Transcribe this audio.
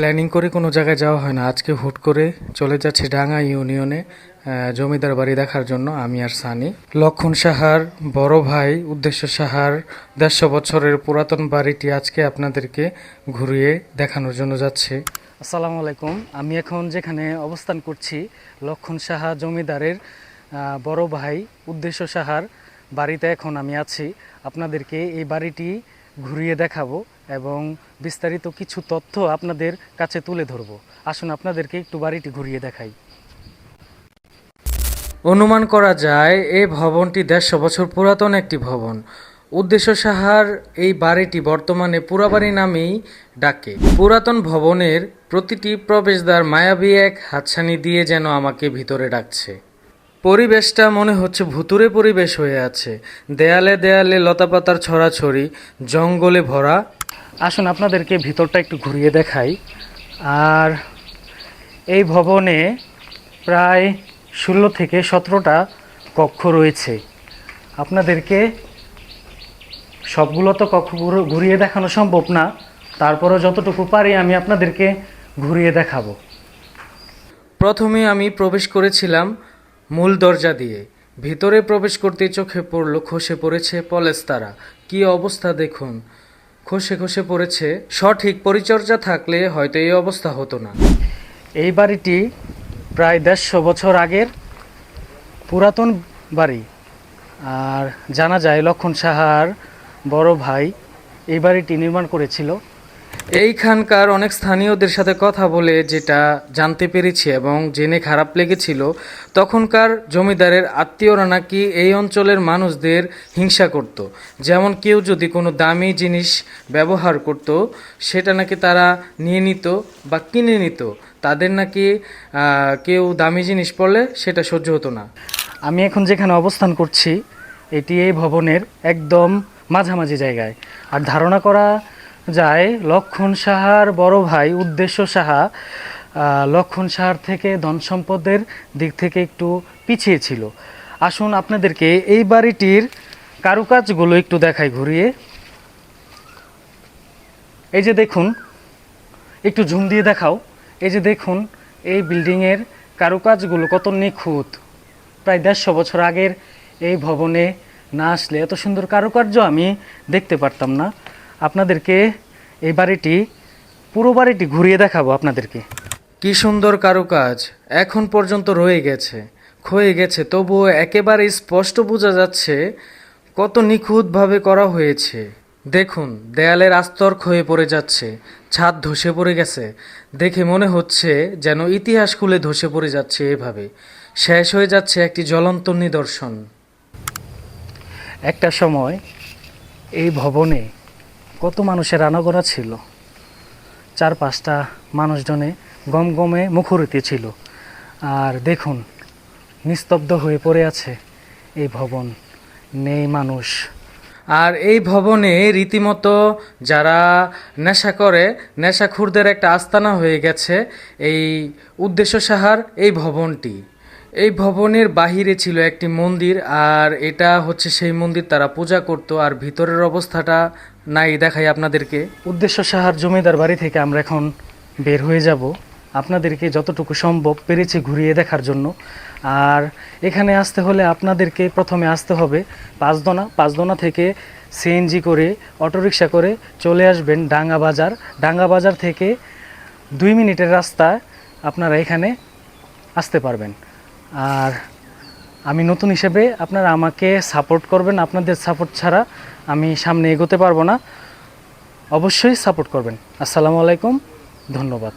Planning করে কোনো জায়গায় যাওয়া হয় না। আজকে হুট করে চলে যাচ্ছে ডাঙ্গা ইউনিয়নে জমিদার বাড়ি দেখার জন্য আমি আর সানি। লক্ষণ সাহার, বড় ভাই উদ্দেশ্য সাহার, দেড়শো বছরের পুরাতন বাড়িটি আজকে আপনাদেরকে ঘুরিয়ে দেখানোর জন্য যাচ্ছে। আসসালামু আলাইকুম। আমি এখন যেখানে অবস্থান করছি, লক্ষণ সাহা জমিদারের বড় ভাই উদ্দেশ্য সাহার বাড়িতে এখন আমি আছি। আপনাদেরকে এই বাড়িটি ঘুরিয়ে দেখাবো এবং বিস্তারিত কিছু তথ্য আপনাদের কাছে তুলে ধরবো। আসুন আপনাদেরকে একটু বাড়িটি ঘুরিয়ে দেখাই। অনুমান করা যায় এই ভবনটি দেড়শো বছর পুরাতন একটি ভবন। উদ্দেশ্য সাহার এই বাড়িটি বর্তমানে পুরাবাড়ি নামেই ডাকে। পুরাতন ভবনের প্রতিটি প্রবেশদ্বার মায়াবী এক হাতছানি দিয়ে যেন আমাকে ভিতরে ডাকছে। পরিবেশটা মনে হচ্ছে ভুতুরে পরিবেশ হয়ে আছে। দেয়ালে দেয়ালে লতাপাতার ছড়াছড়ি, জঙ্গলে ভরা। আসুন আপনাদেরকে ভিতরটা একটু ঘুরিয়ে দেখাই। আর এই ভবনে প্রায় ষোলো থেকে সতেরোটা কক্ষ রয়েছে। আপনাদেরকে সবগুলো তো কক্ষ ঘুরিয়ে দেখানো সম্ভব না। তারপরও যতটুকু পারি আমি আপনাদেরকে ঘুরিয়ে দেখাবো। প্রথমে আমি প্রবেশ করেছিলাম মূল দরজা দিয়ে। ভিতরে প্রবেশ করতে চোখে পড়ল, খসে পড়েছে পলেস্তারা। কি অবস্থা দেখুন। খসে খসে পড়েছে। সঠিক পরিচর্যা থাকলে হয়তো এই অবস্থা হতো না। এই বাড়িটি প্রায় দেড়শো বছর আগের পুরাতন বাড়ি। আর জানা যায়, লক্ষণ সাহার বড় ভাই এই বাড়িটি নির্মাণ করেছিল। এইখানকার অনেক স্থানীয়দের সাথে কথা বলে যেটা জানতে পেরেছি এবং জেনে খারাপ লেগেছিল, তখনকার জমিদারের আত্মীয়রা নাকি এই অঞ্চলের মানুষদের হিংসা করত। যেমন কেউ যদি কোনো দামি জিনিস ব্যবহার করত, সেটা নাকি তারা নিয়ে নিত বা কিনে নিত। তাদের নাকি কেউ দামি জিনিস পড়লে সেটা সহ্য হতো না। আমি এখন যেখানে অবস্থান করছি, এটি এই ভবনের একদম মাঝামাঝি জায়গায়। আর ধারণা করা যায় লক্ষণ সাহার বড় ভাই উদ্দেশ্য সাহা লক্ষণ সাহার থেকে ধন সম্পদের দিক থেকে একটু পিছিয়ে ছিল। আসুন আপনাদেরকে এই বাড়িটির কারুকাজগুলো একটু দেখাই ঘুরিয়ে। এই যে দেখুন, একটু ঝুম দিয়ে দেখাও। এই যে দেখুন, এই বিল্ডিংয়ের কারুকাজগুলো কত নিখুঁত। প্রায় দেড়শো বছর আগের এই ভবনে না আসলে এত সুন্দর কারুকার্য আমি দেখতে পারতাম না। আপনাদেরকে এই বাড়িটি পুরো বাড়িটি ঘুরিয়ে দেখাবো আপনাদেরকে। কি সুন্দর কারুকাজ এখন পর্যন্ত রয়ে গেছে ক্ষয়ে গেছে তবুও একেবারে স্পষ্ট বোঝা যাচ্ছে কত নিখুঁতভাবে করা হয়েছে। দেখুন দেয়ালের আস্তর ক্ষয়ে পড়ে যাচ্ছে ছাদ ধসে পড়ে গেছে দেখে মনে হচ্ছে যেন ইতিহাস খুলে ধসে পড়ে যাচ্ছে এভাবে। শেষ হয়ে যাচ্ছে একটি জ্বলন্ত নিদর্শন। একটা সময় এই ভবনে কত মানুষের আনাগোনা ছিল। চার পাঁচটা মানুষজনে গম গমে মুখরিত ছিল। আর দেখুন, নিস্তব্ধ হয়ে পড়ে আছে এই ভবন। নেই মানুষ। আর এই ভবনে রীতিমতো যারা নেশা করে, নেশাখুরদের একটা আস্তানা হয়ে গেছে এই উদ্দেশ্য সাহার এই ভবনটি। এই ভবনের বাহিরে ছিল একটি মন্দির, আর এটা হচ্ছে সেই মন্দির তারা পূজা করত, আর ভিতরের অবস্থাটা নাই দেখাই আপনাদেরকে। উদ্দেশ্য সাহার জমিদার বাড়ি থেকে আমরা এখন বের হয়ে যাব। আপনাদেরকে যতটুকু সম্ভব পেরেছি ঘুরিয়ে দেখার জন্য। আর এখানে আসতে হলে আপনাদেরকে প্রথমে আসতে হবে পাঁচদোনা। পাঁচদোনা থেকে সিএনজি করে, অটোরিকশা করে চলে আসবেন ডাঙ্গা বাজার। ডাঙ্গা বাজার থেকে দুই মিনিটের রাস্তা আপনারা এখানে আসতে পারবেন। আর আমি নতুন হিসেবে আপনারা আমাকে সাপোর্ট করবেন। আপনাদের সাপোর্ট ছাড়া আমি সামনে এগোতে পারব না অবশ্যই সাপোর্ট করবেন। আসসালামু আলাইকুম ধন্যবাদ।